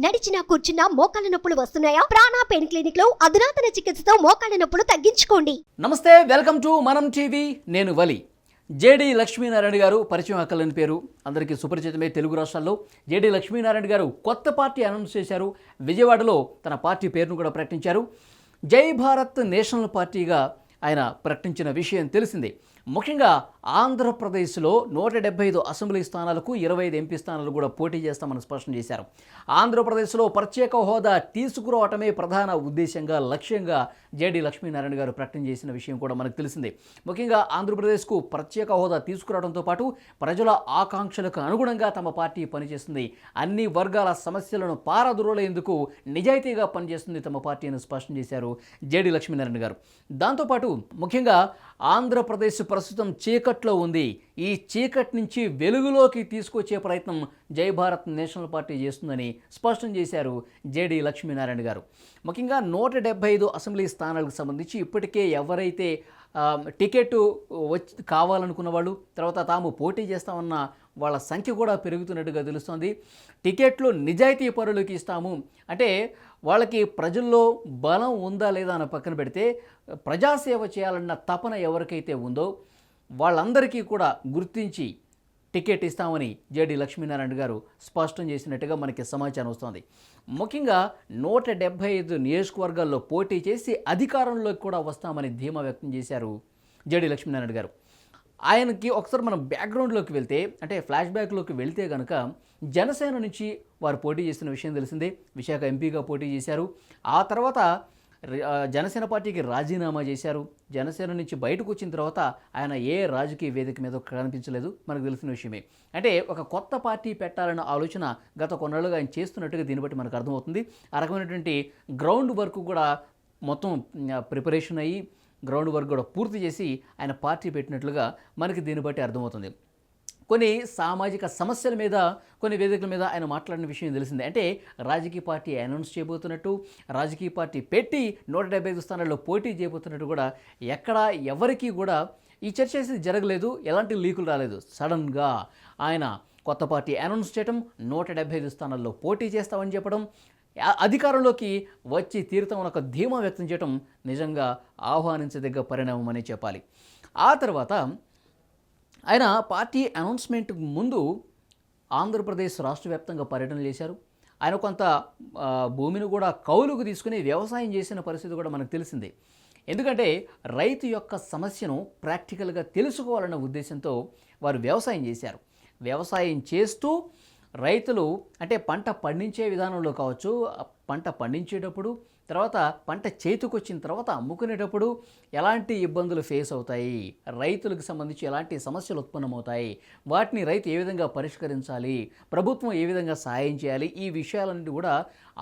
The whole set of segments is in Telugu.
నడిచినా కూర్చున్నా మోకాళ్ళ నొప్పులు వస్తున్నాయా? ప్రాణా పెయిన్ క్లినిక్లో అధునాతన చికిత్సతో మోకాళ్ళ నొప్పులు తగ్గించుకోండి. నమస్తే వెల్కమ్ టు మనం టీవీ. నేను వలి. జేడి లక్ష్మీనారాయణ గారు పరిచయం అక్కలని పేరు. అందరికీ సుపరిచితమే తెలుగు రాష్ట్రాల్లో. జేడి లక్ష్మీనారాయణ గారు కొత్త పార్టీ అనౌన్స్ చేశారు. విజయవాడలో తన పార్టీ పేరును కూడా ప్రకటించారు. జై భారత్ నేషనల్ పార్టీగా ఆయన ప్రకటించిన విషయం తెలిసిందే. ముఖ్యంగా ఆంధ్రప్రదేశ్లో నూట డెబ్బై ఐదు అసెంబ్లీ స్థానాలకు ఇరవై ఐదు ఎంపీ స్థానాలు కూడా పోటీ చేస్తామని స్పష్టం చేశారు. ఆంధ్రప్రదేశ్లో ప్రత్యేక హోదా తీసుకురావటమే ప్రధాన ఉద్దేశంగా లక్ష్యంగా జేడీ లక్ష్మీనారాయణ గారు ప్రకటన చేసిన విషయం కూడా మనకు తెలిసిందే. ముఖ్యంగా ఆంధ్రప్రదేశ్కు ప్రత్యేక హోదా తీసుకురావడంతో పాటు ప్రజల ఆకాంక్షలకు అనుగుణంగా తమ పార్టీ పనిచేస్తుంది. అన్ని వర్గాల సమస్యలను పారదూరలేందుకు నిజాయితీగా పనిచేస్తుంది తమ పార్టీ అని స్పష్టం చేశారు జేడీ లక్ష్మీనారాయణ గారు. దాంతోపాటు ముఖ్యంగా ఆంధ్రప్రదేశ్ ప్రస్తుతం చీకట్లో ఉంది. ఈ చీకటి నుంచి వెలుగులోకి తీసుకొచ్చే ప్రయత్నం జై భారత్ నేషనల్ పార్టీ చేస్తుందని స్పష్టం చేశారు జేడి లక్ష్మీనారాయణ గారు. ముఖ్యంగా నూట డెబ్బై ఐదు అసెంబ్లీ స్థానాలకు సంబంధించి ఇప్పటికే ఎవరైతే టికెట్ వచ్చి కావాలనుకున్న వాళ్ళు తర్వాత తాము పోటీ చేస్తామన్న వాళ్ళ సంఖ్య కూడా పెరుగుతున్నట్టుగా తెలుస్తుంది. టికెట్లు నిజాయితీ పరులకు ఇస్తాము. అంటే వాళ్ళకి ప్రజల్లో బలం ఉందా లేదా అని పక్కన పెడితే ప్రజాసేవ చేయాలన్న తపన ఎవరికైతే ఉందో వాళ్ళందరికీ కూడా గుర్తించి టికెట్ ఇస్తామని జేడి లక్ష్మీనారాయణ గారు స్పష్టం చేసినట్టుగా మనకి సమాచారం వస్తోంది. ముఖ్యంగా నూట డెబ్భై ఐదు నియోజకవర్గాల్లో పోటీ చేసి అధికారంలోకి కూడా వస్తామని ధీమా వ్యక్తం చేశారు జేడి లక్ష్మీనారాయణ గారు. ఆయనకి ఒకసారి మనం బ్యాక్గ్రౌండ్లోకి వెళ్తే అంటే ఫ్లాష్ బ్యాక్లోకి వెళ్తే కనుక జనసేన నుంచి వారు పోటీ చేసిన విషయం తెలిసిందే. విశాఖ ఎంపీగా పోటీ చేశారు. ఆ తర్వాత జనసేన పార్టీకి రాజీనామా చేశారు. జనసేన నుంచి బయటకు వచ్చిన తర్వాత ఆయన ఏ రాజకీయ వేదిక మీద కనిపించలేదు. మనకు తెలిసిన విషయమే. అంటే ఒక కొత్త పార్టీ పెట్టాలన్న ఆలోచన గత కొన్నాళ్ళుగా ఆయన చేస్తున్నట్టుగా దీన్ని బట్టి మనకు అర్థమవుతుంది. ఆ రకమైనటువంటి గ్రౌండ్ వర్క్ కూడా మొత్తం ప్రిపరేషన్ అయ్యి గ్రౌండ్ వర్క్ కూడా పూర్తి చేసి ఆయన పార్టీ పెట్టినట్లుగా మనకి దీన్ని బట్టి అర్థమవుతుంది. కొన్ని సామాజిక సమస్యల మీద కొన్ని వేదికల మీద ఆయన మాట్లాడిన విషయం తెలిసిందే. అంటే రాజకీయ పార్టీ అనౌన్స్ చేయబోతున్నట్టు రాజకీయ పార్టీ పెట్టి నూట డెబ్బై ఐదు స్థానాల్లో పోటీ చేయబోతున్నట్టు కూడా ఎక్కడ ఎవరికీ కూడా ఈ చర్చ అనేది జరగలేదు ఎలాంటి లీకులు రాలేదు. సడన్గా ఆయన కొత్త పార్టీ అనౌన్స్ చేయడం నూట డెబ్బై ఐదు స్థానాల్లో పోటీ చేస్తామని చెప్పడం అధికారంలోకి వచ్చి తీరుతామని ఒక ధీమా వ్యక్తం చేయడం నిజంగా ఆహ్వానించదగ్గ పరిణామం అని చెప్పాలి. ఆ తర్వాత ఆయన పార్టీ అనౌన్స్మెంట్ ముందు ఆంధ్రప్రదేశ్ రాష్ట్ర వ్యాప్తంగా పర్యటన చేశారు. ఆయన కొంత భూమిని కూడా కౌలుకు తీసుకుని వ్యవసాయం చేసిన పరిస్థితి కూడా మనకు తెలిసిందే. ఎందుకంటే రైతు యొక్క సమస్యను ప్రాక్టికల్గా తెలుసుకోవాలన్న ఉద్దేశంతో వారు వ్యవసాయం చేశారు. వ్యవసాయం చేస్తూ రైతులు అంటే పంట పండించే విధానంలో కావచ్చు పంట పండించేటప్పుడు తర్వాత పంట చేతికొచ్చిన తర్వాత అమ్ముకునేటప్పుడు ఎలాంటి ఇబ్బందులు ఫేస్ అవుతాయి? రైతులకు సంబంధించి ఎలాంటి సమస్యలు ఉత్పన్నమవుతాయి? వాటిని రైతు ఏ విధంగా పరిష్కరించాలి? ప్రభుత్వం ఏ విధంగా సహాయం చేయాలి? ఈ విషయాలన్నీ కూడా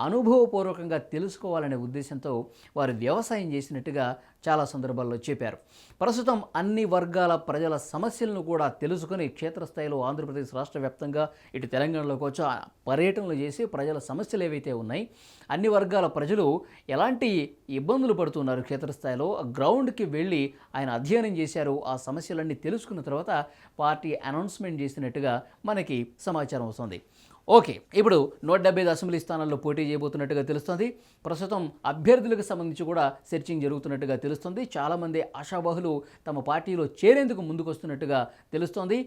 అనుభవపూర్వకంగా తెలుసుకోవాలనే ఉద్దేశంతో వారు వ్యవసాయం చేసినట్టుగా చాలా సందర్భాల్లో చెప్పారు. ప్రస్తుతం అన్ని వర్గాల ప్రజల సమస్యలను కూడా తెలుసుకుని క్షేత్రస్థాయిలో ఆంధ్రప్రదేశ్ రాష్ట్ర వ్యాప్తంగా ఇటు తెలంగాణలో కావచ్చు పర్యటనలు చేసి ప్రజల సమస్యలు ఏవైతే ఉన్నాయి అన్ని వర్గాల ప్రజలు ఎలాంటి ఇబ్బందులు పడుతున్నారు క్షేత్రస్థాయిలో? ఆ గ్రౌండ్కి వెళ్ళి ఆయన అధ్యయనం చేశారు. ఆ సమస్యలన్నీ తెలుసుకున్న తర్వాత పార్టీ అనౌన్స్మెంట్ చేసినట్టుగా మనకి సమాచారం వస్తుంది. ఓకే ఇప్పుడు నూట డెబ్బై ఐదు అసెంబ్లీ స్థానాల్లో పోటీ చేయబోతున్నట్టుగా తెలుస్తుంది. ప్రస్తుతం అభ్యర్థులకు సంబంధించి కూడా సెర్చింగ్ జరుగుతున్నట్టుగా తెలుస్తుంది. చాలామంది ఆశాబాహులు తమ పార్టీలో చేరేందుకు ముందుకు వస్తున్నట్టుగా తెలుస్తోంది.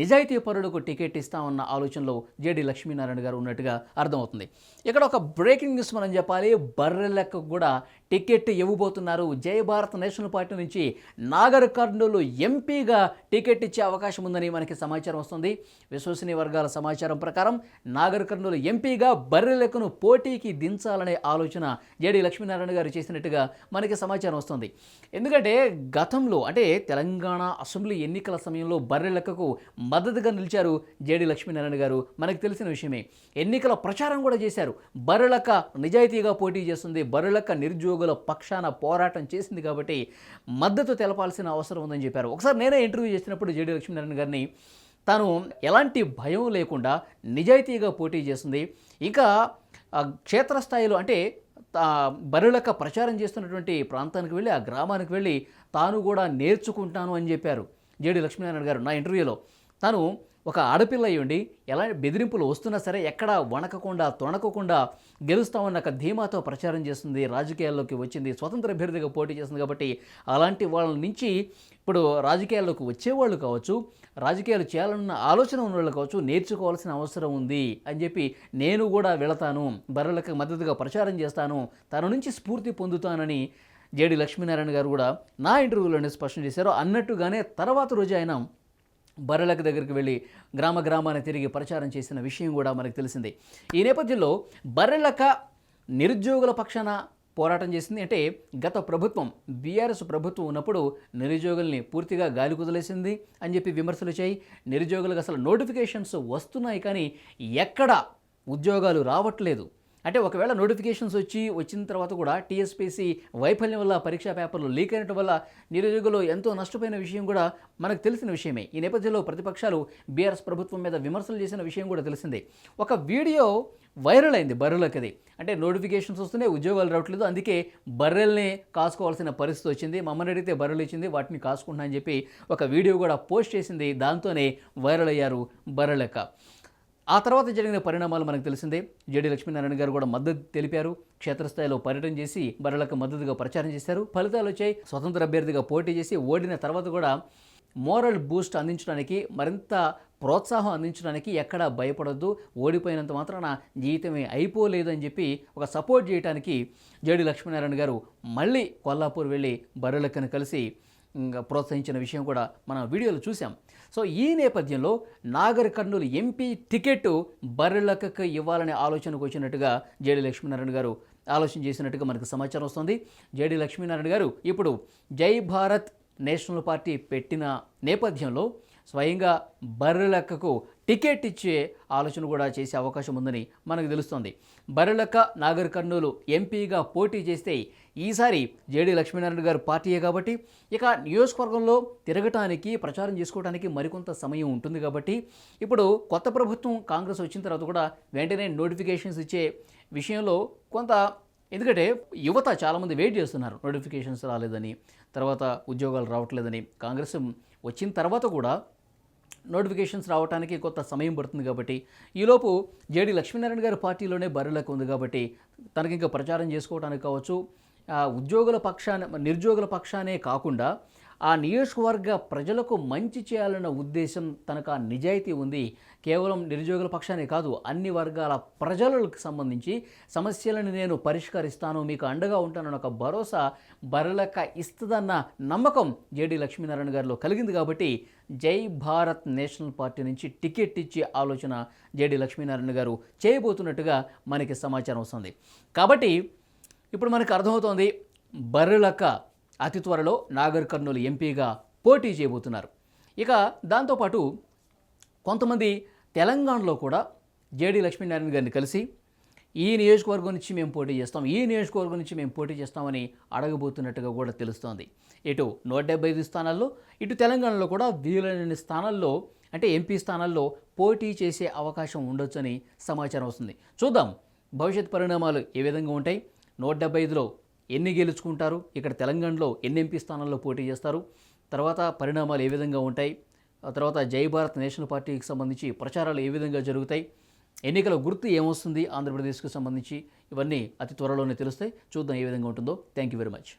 నిజాయితీ పరులకు టికెట్ ఇస్తామన్న ఆలోచనలో జేడి లక్ష్మీనారాయణ గారు ఉన్నట్టుగా అర్థమవుతుంది. ఇక్కడ ఒక బ్రేకింగ్ న్యూస్ మనం చెప్పాలి. బర్రెలకు కూడా టికెట్ ఇవ్వబోతున్నారు. జయ భారత్ నేషనల్ పార్టీ నుంచి నాగర్ కర్నూలు ఎంపీగా టికెట్ ఇచ్చే అవకాశం ఉందని మనకి సమాచారం వస్తుంది. విశ్వసనీయ వర్గాల సమాచారం ప్రకారం నాగర్ కర్నూలు ఎంపీగా బర్రెలకును పోటీకి దించాలనే ఆలోచన జేడీ లక్ష్మీనారాయణ గారు చేసినట్టుగా మనకి సమాచారం వస్తుంది. ఎందుకంటే గతంలో అంటే తెలంగాణ అసెంబ్లీ ఎన్నికల సమయంలో బర్రెలెక్కకు మద్దతుగా నిలిచారు జేడి లక్ష్మీనారాయణ గారు. మనకు తెలిసిన విషయమే. ఎన్నికల ప్రచారం కూడా చేశారు. బర్రెలక్క నిజాయితీగా పోటీ చేస్తుంది బర్రెలక్క నిరుద్యోగుల పక్షాన పోరాటం చేసింది కాబట్టి మద్దతు తెలపాల్సిన అవసరం ఉందని చెప్పారు. ఒకసారి నేనే ఇంటర్వ్యూ చేసినప్పుడు జేడి లక్ష్మీనారాయణ గారిని తాను ఎలాంటి భయం లేకుండా నిజాయితీగా పోటీ చేస్తుంది. ఇంకా క్షేత్రస్థాయిలో అంటే బరులక ప్రచారం చేస్తున్నటువంటి ప్రాంతానికి వెళ్ళి ఆ గ్రామానికి వెళ్ళి తాను కూడా నేర్చుకుంటాను అని చెప్పారు. జేడి లక్ష్మీనారాయణ గారు నా ఇంటర్వ్యూలో. తాను ఒక ఆడపిల్ల అయ్యుండి ఎలాంటి బెదిరింపులు వస్తున్నా సరే ఎక్కడ వణకకుండా తొణకకుండా గెలుస్తామన్న ఒక ధీమాతో ప్రచారం చేస్తుంది రాజకీయాల్లోకి వచ్చింది స్వతంత్ర అభ్యర్థిగా పోటీ చేస్తుంది కాబట్టి అలాంటి వాళ్ళ నుంచి ఇప్పుడు రాజకీయాల్లోకి వచ్చేవాళ్ళు కావచ్చు రాజకీయాలు చేయాలన్న ఆలోచన ఉన్న వాళ్ళు కావచ్చు నేర్చుకోవాల్సిన అవసరం ఉంది అని చెప్పి నేను కూడా వెళతాను బర్రెలకు మద్దతుగా ప్రచారం చేస్తాను తన నుంచి స్ఫూర్తి పొందుతానని జేడి లక్ష్మీనారాయణ గారు కూడా నా ఇంటర్వ్యూలోనే స్పష్టం చేశారు. అన్నట్టుగానే తర్వాత రోజు ఆయన బర్రెలకు దగ్గరికి వెళ్ళి గ్రామ గ్రామాన్ని తిరిగి ప్రచారం చేసిన విషయం కూడా మనకు తెలిసింది. ఈ నేపథ్యంలో బర్రెలక నిరుద్యోగుల పక్షాన పోరాటం చేసింది. అంటే గత ప్రభుత్వం బీఆర్ఎస్ ప్రభుత్వం ఉన్నప్పుడు నిరుద్యోగుల్ని పూర్తిగా గాలి కుదిలేసింది అని చెప్పి విమర్శలు చేయి. నిరుద్యోగులకు అసలు నోటిఫికేషన్స్ వస్తున్నాయి కానీ ఎక్కడ ఉద్యోగాలు రావట్లేదు. అంటే ఒకవేళ నోటిఫికేషన్స్ వచ్చి వచ్చిన తర్వాత కూడా టీఎస్పీసీ వైఫల్యం వల్ల పరీక్షా పేపర్లు లీక్ అయినటం వల్ల నిరుద్యోగులు ఎంతో నష్టపోయిన విషయం కూడా మనకు తెలిసిన విషయమే. ఈ నేపథ్యంలో ప్రతిపక్షాలు బీఆర్ఎస్ ప్రభుత్వం మీద విమర్శలు చేసిన విషయం కూడా తెలిసిందే. ఒక వీడియో వైరల్ అయింది బర్రెలకి అది అంటే నోటిఫికేషన్స్ వస్తున్నాయి ఉద్యోగాలు రావట్లేదు. అందుకే బర్రెల్ని కాసుకోవాల్సిన పరిస్థితి వచ్చింది. మమ్మల్ని అడిగితే బర్రెలు ఇచ్చింది వాటిని కాసుకుంటున్నా అని చెప్పి ఒక వీడియో కూడా పోస్ట్ చేసింది. దాంతోనే వైరల్ అయ్యారు బర్రెలక్క. ఆ తర్వాత జరిగిన పరిణామాలు మనకు తెలిసిందే. జేడీ లక్ష్మీనారాయణ గారు కూడా మద్దతు తెలిపారు. క్షేత్రస్థాయిలో పర్యటన చేసి బర్రెలకు మద్దతుగా ప్రచారం చేశారు. ఫలితాలు వచ్చాయి. స్వతంత్ర అభ్యర్థిగా పోటీ చేసి ఓడిన తర్వాత కూడా మోరల్ బూస్ట్ అందించడానికి మరింత ప్రోత్సాహం అందించడానికి ఎక్కడా భయపడొద్దు. ఓడిపోయినంత మాత్రాన జీవితమే అయిపోలేదు అని చెప్పి ఒక సపోర్ట్ చేయడానికి జేడి లక్ష్మీనారాయణ గారు మళ్ళీ కొల్లాపూర్ వెళ్ళి బర్రెలక్కను కలిసి ప్రోత్సహించిన విషయం కూడా మనం వీడియోలో చూసాం సో ఈ నేపథ్యంలో నాగర్ కర్నూలు ఎంపీ టికెట్ బర్రెలకకు ఇవ్వాలనే ఆలోచనకు వచ్చినట్టుగా జేడి లక్ష్మీనారాయణ గారు ఆలోచన చేసినట్టుగా మనకు సమాచారం వస్తుంది. జేడి లక్ష్మీనారాయణ గారు ఇప్పుడు జై భారత్ నేషనల్ పార్టీ పెట్టిన నేపథ్యంలో స్వయంగా బర్రెలెక్కకు టికెట్ ఇచ్చే ఆలోచన కూడా చేసే అవకాశం ఉందని మనకు తెలుస్తోంది. బర్రెలక్క నాగర్ కర్నూలు ఎంపీగా పోటీ చేస్తే ఈసారి జేడీ లక్ష్మీనారాయణ గారు పార్టీయే కాబట్టి ఇక నియోజకవర్గంలో తిరగటానికి ప్రచారం చేసుకోవడానికి మరికొంత సమయం ఉంటుంది కాబట్టి ఇప్పుడు కొత్త ప్రభుత్వం కాంగ్రెస్ వచ్చిన తర్వాత కూడా వెంటనే నోటిఫికేషన్స్ ఇచ్చే విషయంలో కొంత ఎందుకంటే యువత చాలామంది వెయిట్ చేస్తున్నారు నోటిఫికేషన్స్ రాలేదని తర్వాత ఉద్యోగాలు రావట్లేదని. కాంగ్రెస్ వచ్చిన తర్వాత కూడా నోటిఫికేషన్స్ రావడానికి కొంత సమయం పడుతుంది కాబట్టి ఈలోపు జేడి లక్ష్మీనారాయణ గారి పార్టీలోనే బర్రెలకు ఉంది కాబట్టి తనకి ఇంకా ప్రచారం చేసుకోవడానికి కావచ్చు. ఆ ఉద్యోగుల పక్షాన నిరుద్యోగుల పక్షానే కాకుండా ఆ నియోజకవర్గ ప్రజలకు మంచి చేయాలన్న ఉద్దేశం తనకు ఆ నిజాయితీ ఉంది. కేవలం నిరుద్యోగుల పక్షానే కాదు అన్ని వర్గాల ప్రజలకు సంబంధించి సమస్యలను నేను పరిష్కరిస్తాను మీకు అండగా ఉంటానన్న ఒక భరోసా బరలక ఇస్తుందన్న నమ్మకం జేడి లక్ష్మీనారాయణ గారిలో కలిగింది కాబట్టి జై భారత్ నేషనల్ పార్టీ నుంచి టికెట్ ఇచ్చే ఆలోచన జేడి లక్ష్మీనారాయణ గారు చేయబోతున్నట్టుగా మనకి సమాచారం వస్తుంది. కాబట్టి ఇప్పుడు మనకు అర్థమవుతోంది బర్రెలక్క అతి త్వరలో నాగర్ కర్నూలు ఎంపీగా పోటీ చేయబోతున్నారు. ఇక దాంతోపాటు కొంతమంది తెలంగాణలో కూడా జేడీ లక్ష్మీనారాయణ గారిని కలిసి ఈ నియోజకవర్గం నుంచి మేము పోటీ చేస్తాం ఈ నియోజకవర్గం నుంచి మేము పోటీ చేస్తామని అడగబోతున్నట్టుగా కూడా తెలుస్తోంది. ఇటు నూట డెబ్బై ఐదు స్థానాల్లో ఇటు తెలంగాణలో కూడా వీలైన స్థానాల్లో అంటే ఎంపీ స్థానాల్లో పోటీ చేసే అవకాశం ఉండొచ్చని సమాచారం వస్తుంది. చూద్దాం భవిష్యత్ పరిణామాలు ఏ విధంగా ఉంటాయి? నూట డెబ్బై ఐదులో ఎన్ని గెలుచుకుంటారు? ఇక్కడ తెలంగాణలో ఎన్ని ఎంపీ స్థానాల్లో పోటీ చేస్తారు? తర్వాత పరిణామాలు ఏ విధంగా ఉంటాయి? ఆ తర్వాత జై భారత్ నేషనల్ పార్టీకి సంబంధించి ప్రచారాలు ఏ విధంగా జరుగుతాయి? ఎన్నికల గుర్తు ఏమొస్తుంది? ఆంధ్రప్రదేశ్కు సంబంధించి ఇవన్నీ అతి త్వరలోనే తెలుస్తాయి. చూద్దాం ఏ విధంగా ఉంటుందో. Thank you very much